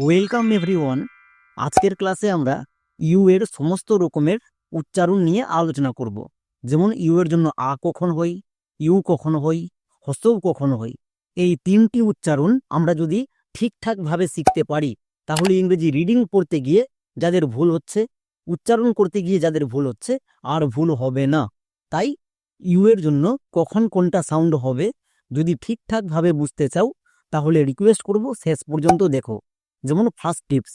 Welcome everyone আজকের ক্লাসে আমরা ইউ এর সমস্ত রকমের উচ্চারণ নিয়ে আলোচনা করব। যেমন ইউ এর জন্য আ কখন হই ইউ কখন হই, হসৌ কখন হই। এই তিনটি উচ্চারণ আমরা যদি ঠিকঠাকভাবে শিখতে পারি, তাহলে ইংরেজি রিডিং পড়তে গিয়ে যাদের ভুল হচ্ছে, উচ্চারণ করতে গিয়ে যাদের ভুল হচ্ছে, আর ভুল হবে না। তাই ইউ এর জন্য কখন কোনটা সাউন্ড হবে, যদি ঠিকঠাকভাবে বুঝতে চাও, তাহলে রিকোয়েস্ট করব, শেষ পর্যন্ত দেখো। যেমন ফার্স্ট টিপস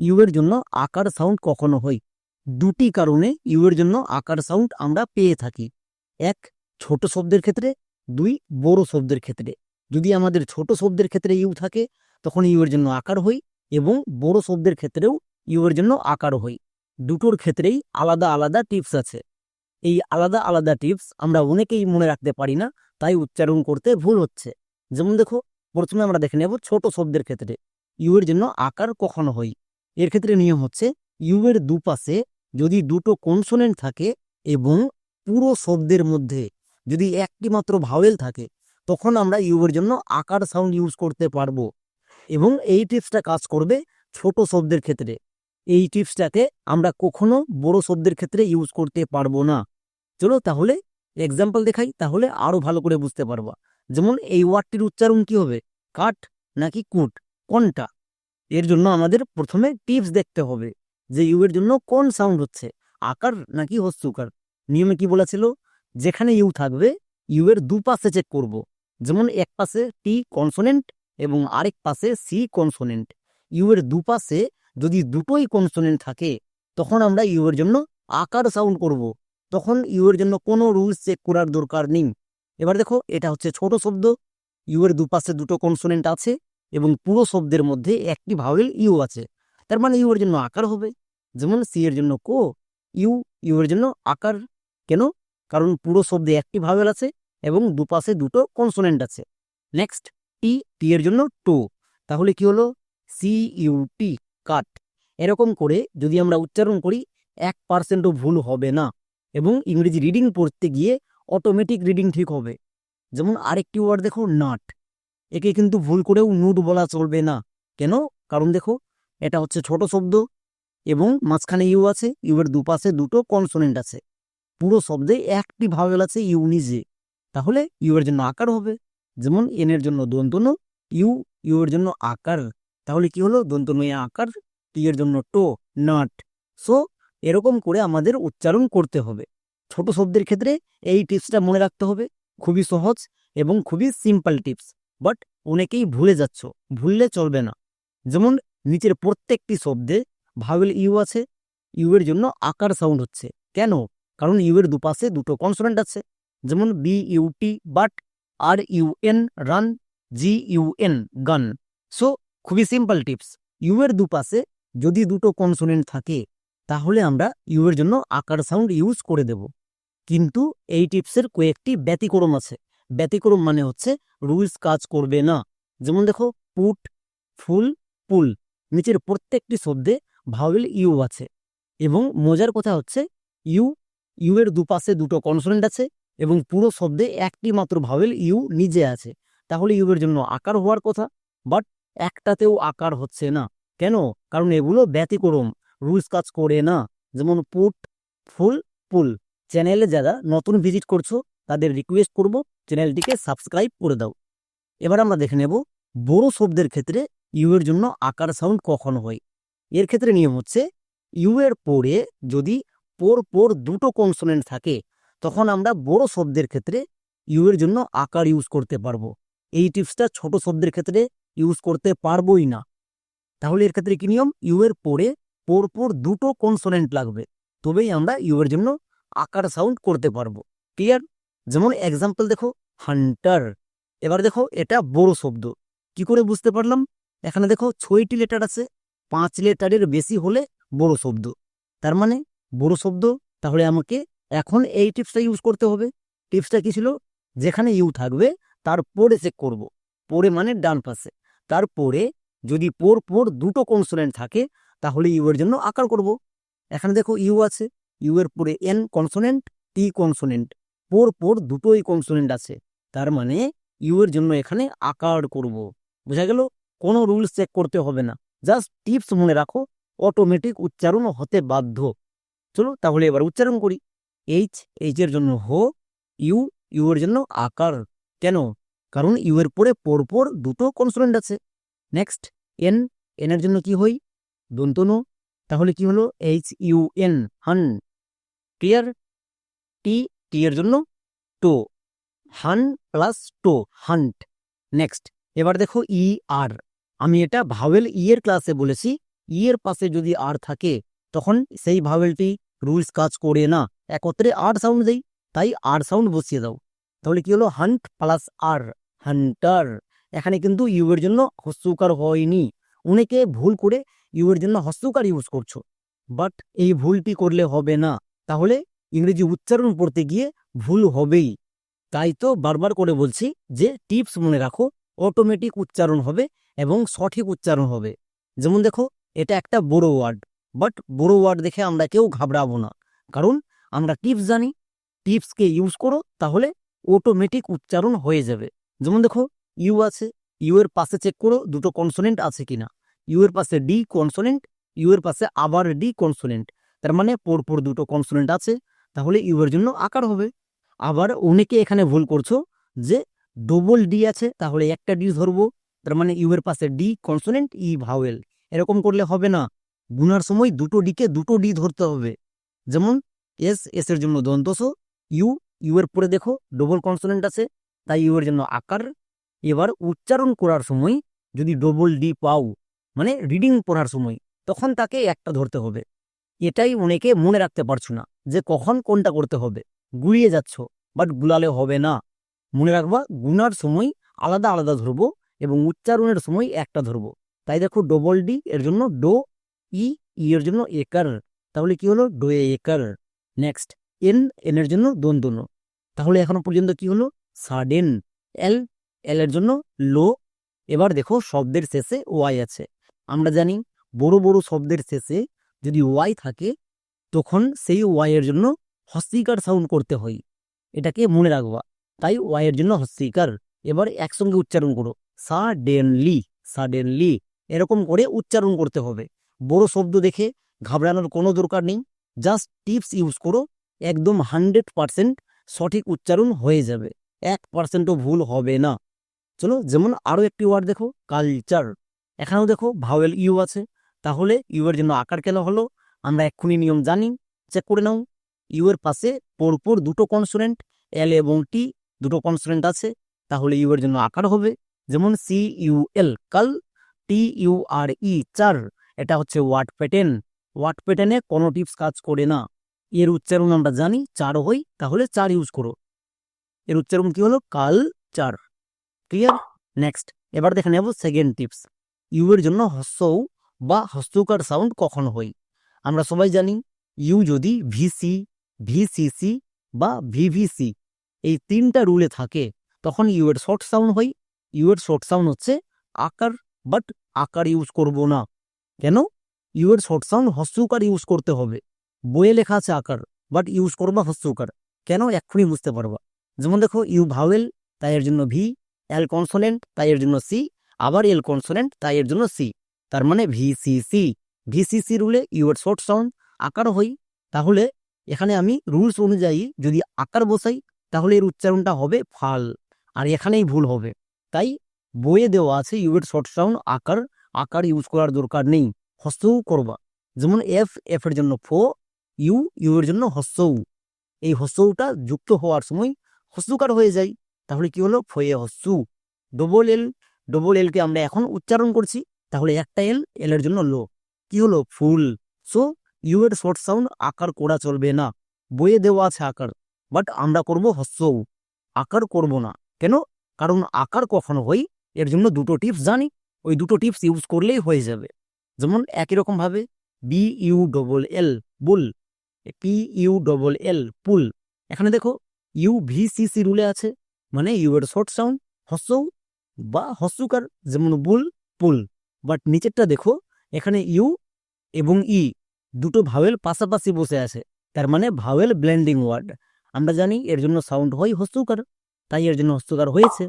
ইউ এর জন্য আকার সাউন্ড কখনো হয়। দুটি কারণে ইউ এর জন্য আকার সাউন্ড আমরা পেয়ে থাকি। এক, ছোট শব্দের ক্ষেত্রে। দুই, বড় শব্দের ক্ষেত্রে। যদি আমাদের ছোট শব্দের ক্ষেত্রে ইউ থাকে, তখন ইউ এর জন্য আকার হই এবং বড় শব্দের ক্ষেত্রেও ইউ এর জন্য আকার হই দুটোর ক্ষেত্রেই আলাদা আলাদা টিপস আছে। এই আলাদা আলাদা টিপস আমরা অনেকেই মনে রাখতে পারি না, তাই উচ্চারণ করতে ভুল হচ্ছে। যেমন দেখো, প্রথমে আমরা দেখে নেব ছোট শব্দের ক্ষেত্রে। ইউ এর জন্য আকার কখনো হয়। এর ক্ষেত্রে নিয়ম হচ্ছে ইউ এর দুপাশে যদি দুটো কনসোনেন্ট থাকে এবং পুরো শব্দের মধ্যে যদি একটি মাত্র ভাওয়েল থাকে, তখন আমরা ইউ এর জন্য আকার সাউন্ড ইউজ করতে পারব এবং এই টিপসটা কাজ করবে ছোট শব্দের ক্ষেত্রে। এই টিপসটাকে আমরা কখনো বড় শব্দের ক্ষেত্রে ইউজ করতে পারব না। চলো তাহলে এক্সাম্পল দেখাই, তাহলে আরও ভালো করে বুঝতে পারবা। যেমন এই ওয়ার্ডটির উচ্চারণ কি হবে, কাঠ নাকি কুট? কোনটা? এর জন্য আমাদের প্রথমে টিপস দেখতে হবে যে ইউ এর জন্য কোন সাউন্ড হচ্ছে। আকার নাকি হস্যকার নিয়মে কি বলেছিল? যেখানে ইউ থাকবে, ইউ এর দুপাশে চেক করব। যেমন এক পাশে টি কনসোনেন্ট এবং আরেক পাশে সি কনসোনেন্ট। ইউ এর দুপাশে যদি দুটোই কনসোনেন্ট থাকে, তখন আমরা ইউ এর জন্য আকার সাউন্ড করব। তখন ইউ এর জন্য কোনো রুলস চেক করার দরকার নেই। এবার দেখো, এটা হচ্ছে ছোট শব্দ। ইউ এর দুপাশে দুটো কনসোনেন্ট আছে এবং পুরো শব্দের মধ্যে একটি ভাওয়েল ইউ আছে। তার মানে ইউ এর জন্য আকার হবে। যেমন সি এর জন্য কো, ইউ ইউ এর জন্য আকার। কেন? কারণ পুরো শব্দে একটি ভাওয়েল আছে এবং দুপাশে দুটো কনসোনেন্ট আছে। নেক্সট টি টি এর জন্য টু। তাহলে কি হলো? C, U, T, cut. এরকম করে যদি আমরা উচ্চারণ করি, এক পার্সেন্টও ভুল হবে না এবং ইংরেজি রিডিং পড়তে গিয়ে অটোমেটিক রিডিং ঠিক হবে। যেমন আরেকটি ওয়ার্ড দেখো, নাট। একে কিন্তু ভুল করেও নুট বলা চলবে না। কেন? কারণ দেখো, এটা হচ্ছে ছোট শব্দ এবং মাঝখানে ইউ আছে ইউ এর দুপাশে দুটো কনসোনেন্ট আছে। পুরো শব্দে একটি ভাওয়েল আছে ইউ নিজে। তাহলে ইউ এর জন্য আকার হবে। যেমন এন এর জন্য দন্তন, ইউ ইউ এর জন্য আকার। তাহলে কি হলো? দন্তন আকার, টি এর জন্য টো, নাট। সো, এরকম করে আমাদের উচ্চারণ করতে হবে। ছোট শব্দের ক্ষেত্রে এই টিপসটা মনে রাখতে হবে। খুবই সহজ এবং খুবই সিম্পল টিপস। বাট অনেকেই ভুলে যাচ্ছ, ভুললে চলবে না। যেমন নিচের প্রত্যেকটি শব্দে ভাওয়েল ইউ আছে ইউ এর জন্য আকার সাউন্ড হচ্ছে। কেন? কারণ ইউ এর দুপাশে দুটো কনসোনেন্ট আছে। যেমন B U T but R U N run G U N gun so খুবই সিম্পল টিপস ইউ এর দুপাশে যদি দুটো কনসোনেন্ট থাকে, তাহলে আমরা ইউ এর জন্য আকার সাউন্ড ইউজ করে দেব। কিন্তু এই টিপসের কয়েকটি ব্যতিক্রম আছে। ব্যতিক্রম মানে হচ্ছে রুলস কাজ করবে না। যেমন দেখো পুট ফুল পুল নিচের প্রত্যেকটি শব্দে ভাওয়েল ইউ আছে এবং মজার কথা হচ্ছে ইউ ইউ এর দুপাশে দুটো কনসোনেন্ট আছে এবং পুরো শব্দে একটি মাত্র ভাওয়েল ইউ নিজে আছে। তাহলে ইউ এর জন্য আকার হওয়ার কথা বাট একটাতেও আকার হচ্ছে না। কেন? কারণ এগুলো ব্যতিক্রম রুলস কাজ করে না। যেমন পুট ফুল পুল চ্যানেলে যারা নতুন ভিজিট করছ তাদের রিকোয়েস্ট করব চ্যানেলটিকে সাবস্ক্রাইব করে দাও। এবার আমরা দেখে নেব, বড় শব্দের ক্ষেত্রে ইউ এর জন্য আকার সাউন্ড কখন হয়? এর ক্ষেত্রে নিয়ম হচ্ছে ইউ এর পরে যদি পর পর দুটো কনসোনেন্ট থাকে, তখন আমরা বড় শব্দের ক্ষেত্রে ইউ এর জন্য আকার ইউজ করতে পারব। এই টিপসটা ছোট শব্দের ক্ষেত্রে ইউজ করতে পারবোই না। তাহলে এর ক্ষেত্রে কি নিয়ম? ইউ এর পরে পর পর দুটো কনসোনেন্ট লাগবে, তবেই আমরা ইউ এর জন্য আকার সাউন্ড করতে পারব। ক্লিয়ার যেমন এক্সাম্পল দেখো হান্টার এবার দেখো, এটা বড় শব্দ। কি করে বুঝতে পারলাম? এখানে দেখো, ছয়টি লেটার আছে। পাঁচ লেটারের বেশি হলে বড় শব্দ। তার মানে বড় শব্দ, তাহলে আমাকে এখন এই টিপসটা ইউজ করতে হবে। টিপসটা কি ছিল? যেখানে ইউ থাকবে তার পরে চেক করব। পরে মানে ডান পাশে। তারপরে যদি পর পর দুটো কনসোনেন্ট থাকে, তাহলে ইউ এর জন্য আকার করব। এখানে দেখো ইউ আছে। ইউ এর পরে এন কনসোনেন্ট টি কনসোনেন্ট পর পর দুটোই কনসোনেন্ট আছে। তার মানে ইউ এর জন্য এখানে আকার করব। বোঝা গেল? কোনো রুলস চেক করতে হবে না। জাস্ট টিপস মনে রাখো অটোমেটিক উচ্চারণ হতে বাধ্য। চলো তাহলে এবার উচ্চারণ করি। এইচ এইচ এর জন্য হো ইউ ইউ এর জন্য আকার। কেন? কারণ ইউ এর পরে পরপর দুটো কনসোনেন্ট আছে। নেক্সট এন এন এর জন্য কি হই? দন্তনু। তাহলে কি হলো? H U N hun clear T এর জন্য T. Hun plus T, hunt. Next, এবার দেখো ই আর। আমি এটা ভাওয়েল ই এর ক্লাসে বলেছি, ই এর পাশে যদি আর থাকে, তখন সেই ভাওয়েলটি রুলস কাজ করে না। একত্রে আর সাউন্ড দেই, তাই আর সাউন্ড বসিয়ে দাও। তাহলে কি হলো? Hunt plus R, hunter. এখানে কিন্তু ইউ এর জন্য হস্যকার হয়নি। অনেকে ভুল করে ইউ এর জন্য হস্যকার ইউজ করছ। বাট এই ভুলটি করলে হবে না। তাহলে ইংরেজি উচ্চারণ পড়তে গিয়ে ভুল হবেই। তাই তো বারবার করে বলছি যে টিপস মনে রাখো, অটোমেটিক উচ্চারণ হবে এবং সঠিক উচ্চারণ হবে। যেমন দেখো, এটা একটা বড় ওয়ার্ড, বাট বড় ওয়ার্ড দেখে আমরা কেউ ঘাবড়াবো না। কারণ আমরা টিপস জানি, টিপসকে ইউজ করো, তাহলে অটোমেটিক উচ্চারণ হয়ে যাবে। যেমন দেখো, ইউ আছে, ইউ এর পাশে চেক করো, দুটো কনসোনেন্ট আছে কিনা। ইউ এর পাশে ডি কনসোনেন্ট ইউ এর পাশে আবার ডি কনসোনেন্ট তার মানে পরপর দুটো কনসোনেন্ট আছে। তাহলে ইউ এর জন্য আকার হবে। আবার অনেকে এখানে ভুল করছ যে ডবল ডি আছে, তাহলে একটা ডি ধরবো, তার মানে ইউ এর পাশে ডি কনসোনেন্ট ই ভাওয়েল এরকম করলে হবে না। গুনার সময় দুটো ডিকে দুটো ডি ধরতে হবে। যেমন এস এস এর জন্য দন্তস ইউ ইউ এর পরে দেখো ডবল কনসোনেন্ট আছে, তাই ইউ এর জন্য আকার। এবার উচ্চারণ করার সময় যদি ডবল ডি পাও মানে রিডিং পড়ার সময়, তখন তাকে একটা ধরতে হবে। এটাই অনেকে মনে রাখতে পারছ না যে কখন কোনটা করতে হবে। গুলিয়ে যাচ্ছ বাট গুলালে হবে না। মনে রাখবা, গুনার সময় আলাদা আলাদা ধরবো এবং উচ্চারণের সময় একটা ধরবো। তাই দেখো ডবল ডি এর জন্য ডো, ই ই এর জন্য একার। তাহলে কি হলো? ডোয়ে একার। নেক্সট এন এন এর জন্য দন্তন তাহলে এখনও পর্যন্ত কি হলো? সাডেন এল এল এর জন্য লো। এবার দেখো, শব্দের শেষে ওয়াই আছে। আমরা জানি, বড় বড় শব্দের শেষে যদি ওয়াই থাকে, তখন সেই ওয়াই এর জন্য হস্তিকার সাউন্ড করতে হয়। এটাকে মনে রাখবা। তাই ওয়াই এর জন্য হস্তিকার। এবার একসঙ্গে উচ্চারণ করো। সাডেনলি সাডেনলি এরকম করে উচ্চারণ করতে হবে। বড় শব্দ দেখে ঘাবড়ানোর কোনো দরকার নেই। জাস্ট টিপস ইউজ করো। একদম হান্ড্রেড পারসেন্ট সঠিক উচ্চারণ হয়ে যাবে। এক পার্সেন্টও ভুল হবে না। চলো, যেমন আরও একটি ওয়ার্ড দেখো কালচার এখানেও দেখো ভাওয়েল ইউ আছে। তাহলে ইউ এর জন্য আকার কেন হলো? আমরা এক্ষুনি নিয়ম জানি চেক করে নাও। ইউ এর পাশে পরপর দুটো কনসোনেন্ট এল এবং টি দুটো কনসোনেন্ট আছে, তাহলে ইউ এর জন্য আকার হবে। যেমন সি ইউ এল কাল টি ইউ আর ই চার, এটা হচ্ছে ওয়ার্ড প্যাটার্ন। ওয়ার্ড প্যাটার্নে কোনো টিপস কাজ করে না। এর উচ্চারণ আমরা জানি চার হই, তাহলে চার ইউজ করো। এর উচ্চারণ কি হলো? কাল, চার। ক্লিয়ার নেক্সট এবার দেখে নেব সেকেন্ড টিপস ইউ এর জন্য হস্যও বা হস্তকার সাউন্ড কখন হয়। আমরা সবাই জানি ইউ যদি ভিসি ভিসিসি বা ভিভিসি এই তিনটা রুলে থাকে, তখন ইউ এর শর্ট সাউন্ড হয়। ইউ এর শর্ট সাউন্ড হচ্ছে আকার বাট আকার ইউজ করব না। কেন? ইউ এর শর্ট সাউন্ড হস্যকার ইউজ করতে হবে। বইয়ে লেখা আছে আকার বাট ইউজ করবা হস্যকার কেন? এক্ষুনি বুঝতে পারবা। যেমন দেখো ইউ ভাওয়েল তাই এর জন্য ভি এল কনসোনেন্ট তাই এর জন্য সি আবার এল কনসোনেন্ট তাই এর জন্য সি তার মানে ভিসিসি ভিসিসি রুলে ইউ এর শর্ট সাউন্ড আকার হই তাহলে এখানে আমি রুলস অনুযায়ী যদি আকার বসাই, তাহলে এর উচ্চারণটা হবে ফাল, আর এখানেই ভুল হবে। তাই বইয়ে দেওয়া আছে ইউ এর শর্ট সাউন্ড আকার আকার ইউজ করার দরকার নেই, হস্তও করবা। যেমন এফ এফ এর জন্য ফো ইউ ইউ এর জন্য হস্যৌ এই হস্যৌটা যুক্ত হওয়ার সময় হস্যকার হয়ে যায়। তাহলে কি হলো? ফয়ে হস্যু ডবল এল ডবল এলকে আমরা এখন উচ্চারণ করছি। তাহলে একটা এল এল এর জন্য লো কি হলো? ফুল সো ইউ এর শর্ট সাউন্ড আকার করা চলবে না। বইয়ে দেওয়া আছে আকার। বাট আমরা করব হস্যৌ আকার করব না। কেন? কারণ আকার কখনো হই, এর জন্য দুটো টিপস জানি। ওই দুটো টিপস ইউজ করলেই হয়ে যাবে। যেমন একই রকম ভাবে B U double L bull P U double L pull এখানে দেখো ইউ ভি সি সি রুলে আছে। মানে ইউ এর শর্ট সাউন্ড হস্যৌ বা হস্যকার যেমন বুল পুল বাট নিচেরটা দেখো, এখানে ইউ এবং ই দুটো ভাওয়েল পাশাপাশি বসে আছে। তার মানে ভাওয়েল ব্লেন্ডিং ওয়ার্ড আমরা জানি এর জন্য সাউন্ড হয় হস্যকার তাই এর জন্য হস্যকার হয়েছে।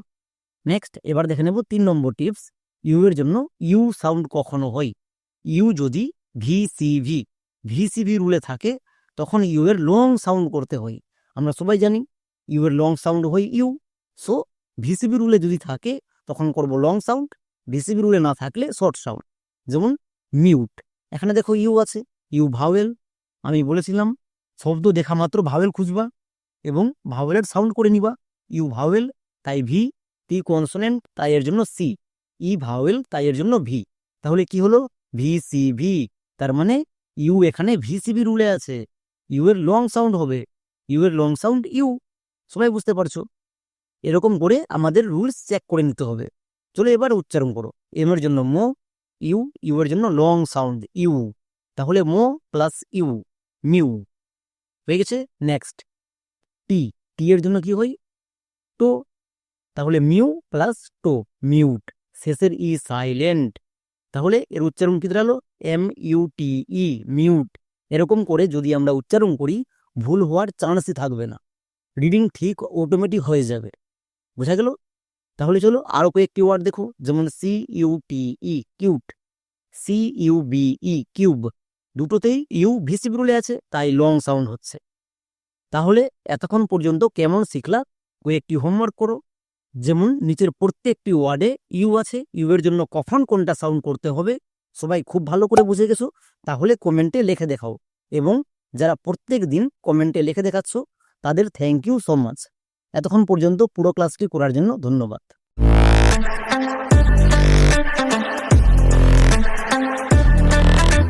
নেক্সট এবার দেখে নেব তিন নম্বর টিপস ইউ এর জন্য ইউ সাউন্ড কখনো হয়। ইউ যদি ভিসিভি ভিসিভি রুলে থাকে, তখন ইউ এর লং সাউন্ড করতে হয়। আমরা সবাই জানি ইউ এর লং সাউন্ড হয় ইউ। সো ভিসিবি রুলে যদি থাকে, তখন করব লং সাউন্ড ভিসিবি রুলে না থাকলে শর্ট সাউন্ড যেমন মিউট এখানে দেখো ইউ আছে ইউ ভাওয়েল আমি বলেছিলাম, শব্দ দেখা মাত্র ভাওয়েল খুঁজবা এবং ভাওয়েলের সাউন্ড করে নিবা। ইউ ভাওয়েল তাই ভি টি কনসোনেন্ট তাই এর জন্য সি ই ভাওয়েল তাই এর জন্য ভি তাহলে কি হলো? ভি সি ভি তার মানে ইউ এখানে ভিসিবি রুলে আছে। ইউ এর লং সাউন্ড হবে। ইউ এর লং সাউন্ড ইউ সবাই বুঝতে পারছ? এরকম করে আমাদের রুলস চেক করে নিতে হবে। চলো এবার উচ্চারণ করো। এম এর জন্য মো, ইউ ইউ এর জন্য লং সাউন্ড, ইউ। তাহলে মো প্লাস ইউ, মিউ। হয়ে গেছে নেক্সট। টি টি এর জন্য কি হয়? টো। তাহলে মিউ প্লাস টো, মিউট। শেষের ই সাইলেন্ট। তাহলে এর উচ্চারণ কি দাঁড়াল? M, U, T, E, mute. এরকম করে যদি আমরা উচ্চারণ করি, ভুল হওয়ার চান্সই থাকবে না। রিডিং ঠিক অটোমেটিক হয়ে যাবে। বোঝা গেল? তাহলে চলো আরও কয়েকটি ওয়ার্ড দেখো, যেমন C U T E cute C E cube দুটোতেই ইউ ভিসিবি রুলে আছে, তাই লং সাউন্ড হচ্ছে। তাহলে এতক্ষণ পর্যন্ত কেমন শিখলা, কয়েকটি হোমওয়ার্ক করো। যেমন নিচের প্রত্যেকটি ওয়ার্ডে ইউ আছে ইউ এর জন্য কখন কোনটা সাউন্ড করতে হবে, সবাই খুব ভালো করে বুঝে গেছো, তাহলে কমেন্টে লিখে দেখাও। এবং যারা প্রত্যেক দিন কমেন্টে লিখে দেখাচ্ছ, তাদের থ্যাংক ইউ সো মাচ এতক্ষণ পর্যন্ত পুরো ক্লাসটি করার জন্য ধন্যবাদ।